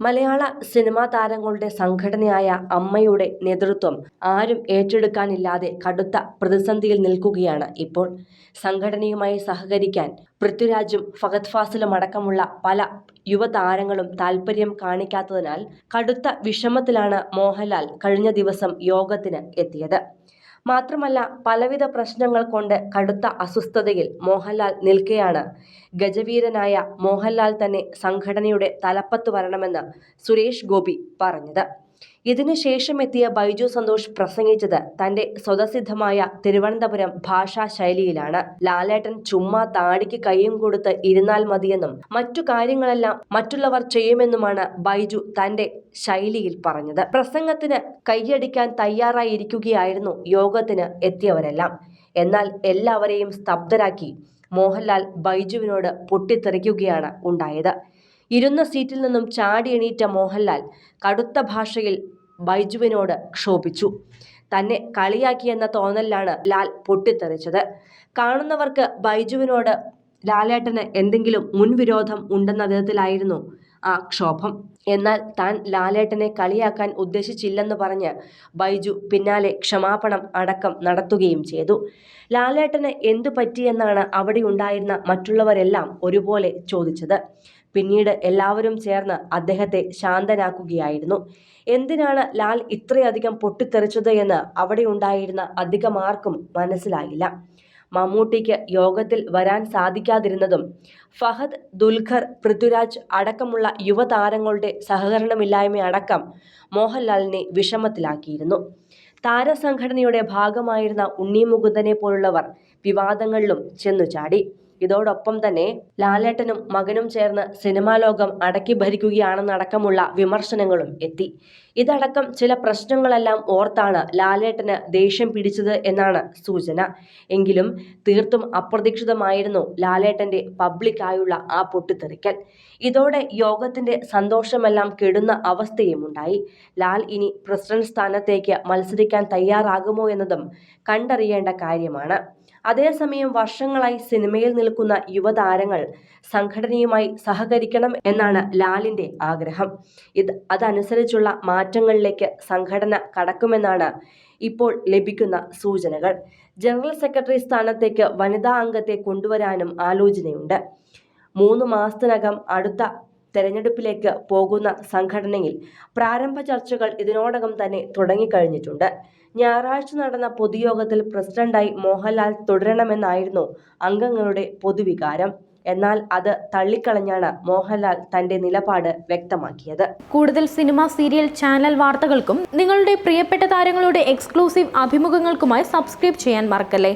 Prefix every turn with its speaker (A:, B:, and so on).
A: മലയാള cinema താരങ്ങളുടെ സംഘടനയായ അമ്മയുടെ നേതൃത്വം ആരും ഏറ്റെടുക്കാനില്ലാതെ കടുത്ത പ്രതിസന്ധിയിൽ നിൽക്കുകയാണ് ഇപ്പോൾ. സംഘടനയുമായി സഹകരിക്കാൻ പൃഥ്വിരാജും ഫഹദ് ഫാസിലും അടക്കമുള്ള പല യുവതാരങ്ങളും താൽപര്യം കാണിക്കാത്തതിനാൽ കടുത്ത വിഷമത്തിലാണ് മോഹൻലാൽ കഴിഞ്ഞ ദിവസം യോഗത്തിന് എത്തിയത്. മാത്രമല്ല പലവിധ പ്രശ്നങ്ങൾ കൊണ്ട് കടുത്ത അസ്വസ്ഥതയിൽ മോഹൻലാൽ നിൽക്കെയാണ്. ഗജവീരനായ മോഹൻലാൽ തന്നെ സംഘടനയുടെ തലപ്പത്ത് വരണമെന്ന് സുരേഷ് ഗോപി പറഞ്ഞത്. ഇതിനു ശേഷം എത്തിയ ബൈജു സന്തോഷ് പ്രസംഗിച്ചത് തന്റെ സ്വതസിദ്ധമായ തിരുവനന്തപുരം ഭാഷാ ശൈലിയിലാണ് ലാലേട്ടൻ ചുമ്മാ താടിക്ക് കൈയും കൊടുത്ത് ഇരുന്നാൽ മതിയെന്നും മറ്റു കാര്യങ്ങളെല്ലാം മറ്റുള്ളവർ ചെയ്യുമെന്നുമാണ് ബൈജു തന്റെ ശൈലിയിൽ പറഞ്ഞത്. പ്രസംഗത്തിന് കൈയടിക്കാൻ തയ്യാറായിരിക്കുകയായിരുന്നു യോഗത്തിന് എത്തിയവരെല്ലാം. എന്നാൽ എല്ലാവരെയും സ്തബ്ധരാക്കി മോഹൻലാൽ ബൈജുവിനോട് പൊട്ടിത്തെറിക്കുകയാണ് ഉണ്ടായത്. ഇരുന്ന സീറ്റിൽ നിന്നും ചാടി എണീറ്റ മോഹൻലാൽ കടുത്ത ഭാഷയിൽ ബൈജുവിനോട് ക്ഷോഭിച്ചു. തന്നെ കളിയാക്കിയെന്ന തോന്നലിലാണ് ലാൽ പൊട്ടിത്തെറിച്ചത്. കാണുന്നവർക്ക് ബൈജുവിനോട് ലാലേട്ടന് എന്തെങ്കിലും മുൻവിരോധം ഉണ്ടെന്ന വിധത്തിലായിരുന്നു ആ ക്ഷോഭം. എന്നാൽ താൻ ലാലേട്ടനെ കളിയാക്കാൻ ഉദ്ദേശിച്ചില്ലെന്ന് പറഞ്ഞ് ബൈജു പിന്നാലെ ക്ഷമാപണം അടക്കം നടത്തുകയും ചെയ്തു. ലാലേട്ടന് എന്തു പറ്റിയെന്നാണ് അവിടെ ഉണ്ടായിരുന്ന മറ്റുള്ളവരെല്ലാം ഒരുപോലെ ചോദിച്ചത്. പിന്നീട് എല്ലാവരും ചേർന്ന് അദ്ദേഹത്തെ ശാന്തനാക്കുകയായിരുന്നു. എന്തിനാണ് ലാൽ ഇത്രയധികം പൊട്ടിത്തെറിച്ചത് എന്ന് അവിടെ ഉണ്ടായിരുന്ന അധികമാർക്കും മനസ്സിലായില്ല. മമ്മൂട്ടിക്ക് യോഗത്തിൽ വരാൻ സാധിക്കാതിരുന്നതും ഫഹദ് ദുൽഖർ പൃഥ്വിരാജ് അടക്കമുള്ള യുവതാരങ്ങളുടെ സഹകരണമില്ലായ്മയടക്കം മോഹൻലാലിനെ വിഷമത്തിലാക്കിയിരുന്നു. താരസംഘടനയുടെ ഭാഗമായിരുന്ന ഉണ്ണി മുകുന്ദനെ പോലുള്ളവർ വിവാദങ്ങളിലും ചെന്നുചാടി. ഇതോടൊപ്പം തന്നെ ലാലേട്ടനും മകനും ചേർന്ന് സിനിമാ ലോകം അടക്കി ഭരിക്കുകയാണെന്നടക്കമുള്ള വിമർശനങ്ങളും എത്തി. ഇതടക്കം ചില പ്രശ്നങ്ങളെല്ലാം ഓർത്താണ് ലാലേട്ടന് ദേഷ്യം പിടിച്ചത് എന്നാണ് സൂചന. എങ്കിലും തീർത്തും അപ്രതീക്ഷിതമായിരുന്നു ലാലേട്ടന്റെ പബ്ലിക്കായുള്ള ആ പൊട്ടിത്തെറിക്കൽ. ഇതോടെ യോഗത്തിന്റെ സന്തോഷമെല്ലാം കെടുന്ന അവസ്ഥയുമുണ്ടായി. ലാൽ ഇനി പ്രസിഡന്റ് സ്ഥാനത്തേക്ക് മത്സരിക്കാൻ തയ്യാറാകുമോ എന്നതും കണ്ടറിയേണ്ട കാര്യമാണ്. അതേസമയം വർഷങ്ങളായി സിനിമയിൽ നിൽക്കുന്ന യുവതാരങ്ങൾ സംഘടനയുമായി സഹകരിക്കണം എന്നാണ് ലാലിന്റെ ആഗ്രഹം. ഇത് അതനുസരിച്ചുള്ള മാറ്റങ്ങളിലേക്ക് സംഘടന കടക്കുമെന്നാണ് ഇപ്പോൾ ലഭിക്കുന്ന സൂചനകൾ. ജനറൽ സെക്രട്ടറി സ്ഥാനത്തേക്ക് വനിതാ അംഗത്തെ കൊണ്ടുവരാനും ആലോചനയുണ്ട്. മൂന്ന് മാസത്തിനകം അടുത്ത തെരഞ്ഞെടുപ്പിലേക്ക് പോകുന്ന സംഘടനയിൽ പ്രാരംഭ ചർച്ചകൾ ഇതിനോടകം തന്നെ തുടങ്ങിക്കഴിഞ്ഞിട്ടുണ്ട്. ഞായറാഴ്ച നടന്ന പൊതുയോഗത്തിൽ പ്രസിഡന്റായി മോഹൻലാൽ തുടരണമെന്നായിരുന്നു അംഗങ്ങളുടെ പൊതുവികാരം. എന്നാൽ അത് തള്ളിക്കളഞ്ഞാണ് മോഹൻലാൽ തന്റെ നിലപാട് വ്യക്തമാക്കിയത്.
B: കൂടുതൽ സിനിമ സീരിയൽ ചാനൽ വാർത്തകൾക്കും നിങ്ങളുടെ പ്രിയപ്പെട്ട താരങ്ങളുടെ എക്സ്ക്ലൂസീവ് അഭിമുഖങ്ങൾക്കുമായി സബ്സ്ക്രൈബ് ചെയ്യാൻ മറക്കല്ലേ?